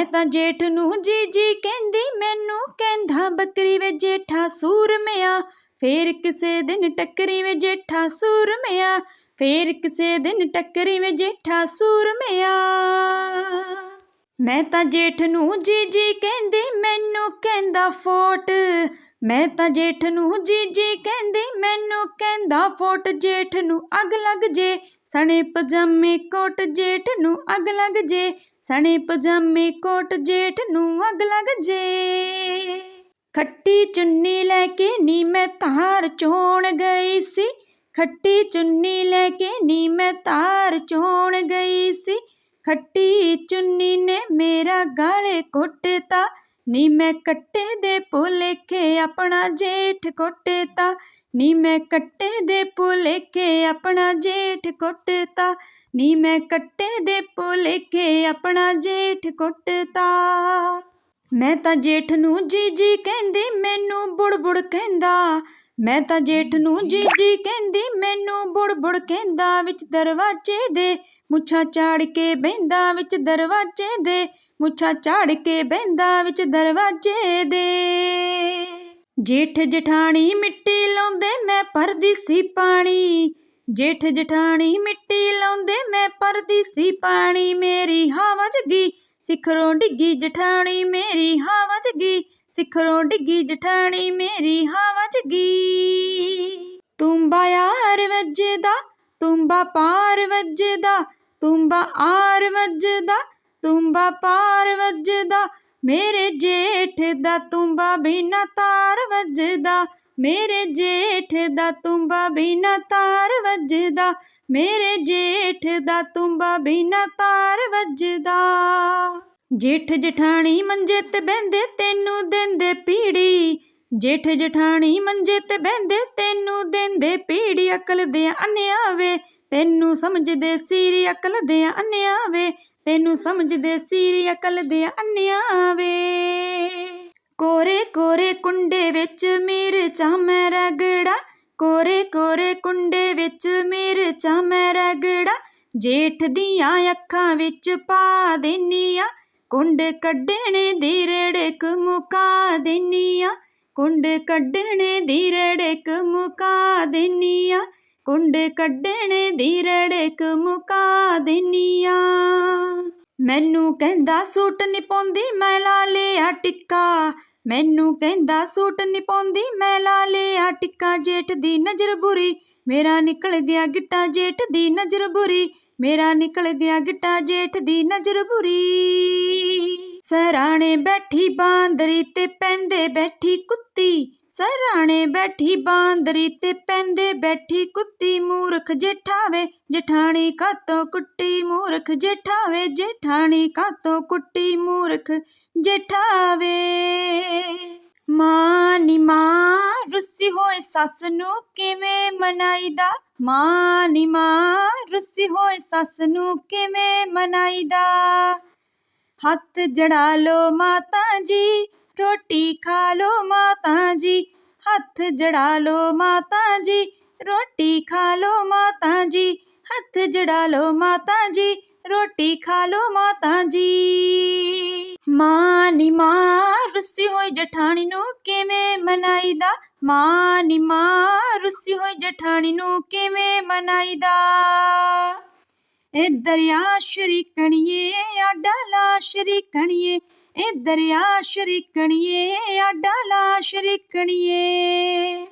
ਮੈਂ ਤਾਂ ਜੇਠ ਨੂੰ ਜੀ ਜੀ ਕਹਿੰਦੀ, ਮੈਨੂੰ ਕਹਿੰਦਾ, ਬੱਕਰੀ ਵੇ ਜੇਠਾ ਸੂਰਮਿਆ, ਫੇਰ ਕਿਸੇ ਦਿਨ ਟੱਕਰੀ ਵੇ ਜੇਠਾ ਸੂਰਮਿਆ, ਫੇਰ ਕਿਸੇ ਦਿਨ ਟੱਕਰੀ ਵੇ ਜੇਠਾ ਸੂਰਮਿਆ। ਮੈਂ ਤਾਂ ਜੇਠ ਨੂੰ ਜੀ ਜੀ ਕਹਿੰਦੀ, ਮੈਨੂੰ ਕਹਿੰਦਾ ਫੋਟ। ਮੈਂ ਤਾਂ ਜੇਠ ਨੂੰ ਜੀ ਜੀ ਕਹਿੰਦੀ, ਮੈਨੂੰ ਕਹਿੰਦਾ ਫੋਟ। ਜੇਠ ਨੂੰ ਅੱਗ ਲੱਗ ਜੇ, ਸਣੇ ਪਜਾਮੇ ਕੋਟ ਜੇਠ ਨੂੰ ਅੱਗ ਲੱਗ ਜੇ, ਸਣੇ ਪਜਾਮੇ ਕੋਟ ਜੇਠ ਨੂੰ ਅੱਗ ਲੱਗ ਜੇ। ਖੱਟੀ ਚੁੰਨੀ ਲੈ ਕੇ ਨੀ ਮੈਂ ਤਾਰ ਚੋਣ ਗਈ ਸੀ। ਖੱਟੀ ਚੁੰਨੀ ਲੈ ਕੇ ਨੀ ਮੈਂ ਤਾਰ ਚੋਣ ਗਈ ਸੀ। ਖੱਟੀ ਚੁੰਨੀ ਨੇ ਮੇਰਾ ਗਾਲੇ ਕੁੱਟਤਾ। ਨੀ ਮੈਂ ਕੱਟੇ ਦੇ ਭੁਲੇਖੇ ਆਪਣਾ ਜੇਠ ਕੁੱਟਤਾ। ਨੀ ਮੈਂ ਕੱਟੇ ਦੇ ਭੁਲੇਖੇ ਆਪਣਾ ਜੇਠ ਕੁੱਟਤਾ। ਨੀ ਮੈਂ ਕੱਟੇ ਦੇ ਭੁਲੇਖੇ ਆਪਣਾ ਜੇਠ ਕੁੱਟਤਾ। ਮੈਂ ਤਾਂ ਜੇਠ ਨੂੰ ਜੀ ਜੀ ਕਹਿੰਦੀ, ਮੈਨੂੰ ਬੁੜਬੁੜ ਕਹਿੰਦਾ। ਮੈਂ ਤਾਂ ਜੇਠ ਨੂੰ ਜੀ ਜੀ ਕਹਿੰਦੀ, ਮੈਨੂੰ ਬੁੜਬੁੜ ਕਹਿੰਦਾ ਵਿੱਚ ਦਰਵਾਜ਼ੇ ਦੇ। ਮੁੱਛਾਂ ਚਾੜ ਕੇ ਬਹਿੰਦਾ ਵਿੱਚ ਦਰਵਾਜ਼ੇ ਦੇ। ਮੁੱਛਾਂ ਚਾੜ ਕੇ ਬਹਿੰਦਾ ਵਿੱਚ ਦਰਵਾਜ਼ੇ ਦੇ। ਜੇਠ ਜਠਾਣੀ ਮਿੱਟੀ ਲਾਉਂਦੇ, ਮੈਂ ਪਰਦੀ ਸੀ ਪਾਣੀ। ਜੇਠ ਜਠਾਣੀ ਮਿੱਟੀ ਲਾਉਂਦੇ, ਮੈਂ ਪਰਦੀ ਸੀ ਪਾਣੀ। ਮੇਰੀ ਹਵਾ ਜਗੀ, ਸਿਖਰੋਂ ਡਿੱਗੀ ਜਠਾਣੀ, ਮੇਰੀ ਹਵਾ ਜਗੀ। ਸਿਖਰੋਂ ਡਿੱਗੀ ਜਠਾਣੀ ਮੇਰੀ ਹਵਾ ਜਗੀ ਤੁੰਬਾ ਯਾਰ ਵੱਜਦਾ, ਤੁੰਬਾ ਪਾਰ ਵੱਜਦਾ, ਤੁੰਬਾ ਆਰ ਵੱਜਦਾ, ਤੁੰਬਾ ਪਾਰ ਵੱਜਦਾ। ਮੇਰੇ ਜੇਠ ਦਾ ਤੁੰਬਾ ਬਿਨਾ ਤਾਰ ਵੱਜਦਾ, ਮੇਰੇ ਜੇਠ ਦਾ ਤੁੰਬਾ ਬਿਨਾ ਤਾਰ ਵੱਜਦਾ, ਮੇਰੇ ਜੇਠ ਦਾ ਤੁੰਬਾ ਬਿਨਾ ਤਾਰ ਵੱਜਦਾ। ਜੇਠ ਜਠਾਣੀ ਮੰਜੇ ਤੇ ਬਹਿੰਦੇ ਤੈਨੂੰ ਦਿੰਦੇ ਪੀੜੀ। ਜੇਠ ਜਠਾਣੀ ਮੰਜੇ ਤੇ ਬਹਿੰਦੇ ਤੈਨੂੰ ਦਿੰਦੇ ਪੀੜੀ। ਅਕਲ ਦੇ ਅੰਨਿਆ ਵੇ ਤੈਨੂੰ ਸਮਝਦੇ ਸੀਰੀ ਅਕਲ ਦੇ ਅੰਨਿਆ ਵੇ ਤੈਨੂੰ ਸਮਝਦੇ ਸੀਰੀ ਅਕਲ ਦੇ ਅੰਨਿਆ ਵੇ ਕੋਰੇ ਕੋਰੇ ਕੁੰਡੇ ਵਿੱਚ ਮਿਰਚਾਂ ਮੈਂ ਰਗੜਾ, ਕੋਰੇ ਕੋਰੇ ਕੁੰਡੇ ਵਿੱਚ ਮਿਰਚਾਂ ਮੈਂ ਰਗੜਾ, ਜੇਠ ਦੀਆਂ ਅੱਖਾਂ ਵਿੱਚ ਪਾ ਦੇਨੀਆਂ ਕੁੰਡ ਕੱਢਣ ਦੀ ਰੜਕ ਮੁਕਾ ਦੇਨੀਆਂ। ਕੁੰਡ ਕੱਢਣ ਦੀ ਰੜਕ ਮੁਕਾ ਦੇਨੀਆਂ। ਕੁੰਡ ਕੱਢਣ ਦੀ ਰੜਕ ਮੁਕਾ ਦੇਨੀਆਂ। ਮੈਨੂੰ ਕਹਿੰਦਾ ਸੂਟ ਨਹੀਂ ਪਾਉਂਦੀ, ਮੈਂ ਲਾ ਲਿਆ ਟਿੱਕਾ। ਮੈਨੂੰ ਕਹਿੰਦਾ ਸੂਟ ਨਹੀਂ ਪਾਉਂਦੀ, ਮੈਂ ਲਾ ਲਿਆ ਟਿੱਕਾ ਜੇਠ ਦੀ ਨਜ਼ਰ ਬੁਰੀ। ਮੇਰਾ ਨਿਕਲ ਗਿਆ ਗਿੱਟਾ ਜੇਠ ਦੀ ਨਜ਼ਰ ਬੁਰੀ। ਮੇਰਾ ਨਿਕਲ ਗਿਆ ਗਿੱਟਾ ਜੇਠ ਦੀ ਨਜ਼ਰ ਬੁਰੀ। ਸਰਾਣੇ ਬੈਠੀ ਬਾਂਦਰੀ ਤੇ ਪੈਂਦੇ ਬੈਠੀ ਕੁੱਤੀ। ਸਰਾਣੇ ਬੈਠੀ ਬਾਂਦਰੀ ਤੇ ਪੈਂਦੇ ਬੈਠੀ ਕੁੱਤੀ। ਮੂਰਖ ਜੇਠਾਵੇ, ਜਠਾਣੀ ਕਾਤੋਂ ਕੁੱਟੀ। ਮੂਰਖ ਜੇਠਾਵੇ, ਜੇਠਾਣੀ ਕਾਤੋਂ ਕੁੱਟੀ। ਮੂਰਖ ਜੇਠਾਵੇ। ਮਾਂ ਨੀ ਮਾਂ ਰੁੱਸੀ ਹੋਏ ਸੱਸ ਨੂੰ ਕਿਵੇਂ ਮਨਾਈਦਾ? ਮਾਂ ਨੀ ਮਾਂ ਰੁੱਸੀ ਹੋਏ ਸੱਸ ਨੂੰ ਕਿਵੇਂ ਮਨਾਈਦਾ? ਹੱਥ ਜੜਾ ਲੋ ਮਾਤਾ ਜੀ, ਰੋਟੀ ਖਾ ਲੋ ਮਾਤਾ ਜੀ। ਹੱਥ ਜੜਾ ਲੋ ਮਾਤਾ ਜੀ, ਰੋਟੀ ਖਾ ਲੋ ਮਾਤਾ ਜੀ। ਹੱਥ ਜੜਾ ਲੋ ਮਾਤਾ ਜੀ, ਰੋਟੀ ਖਾ ਲੋ ਮਾਤਾ ਜੀ। ਰੁੱਸੀ ਹੋਈ ਜਠਾਣੀ ਨੂੰ ਕਿਵੇਂ ਮਨਾਈਦਾ? ਮਾਂ ਨੀ ਮਾਂ, ਰੁੱਸੀ ਹੋਈ ਜਠਾਣੀ ਨੂੰ ਕਿਵੇਂ ਮਨਾਈਦਾ? ਏ ਦਰਿਆ ਸ਼ਰੀਕਣੀਏ, ਆਡਾ ਲਾ ਸ਼ਰੀਕਣੀਏ, ਏ ਦਰਿਆ ਸ਼ਰੀਕਣੀਏ, ਆਡਾ ਲਾ ਸ਼ਰੀਕਣੀਏ।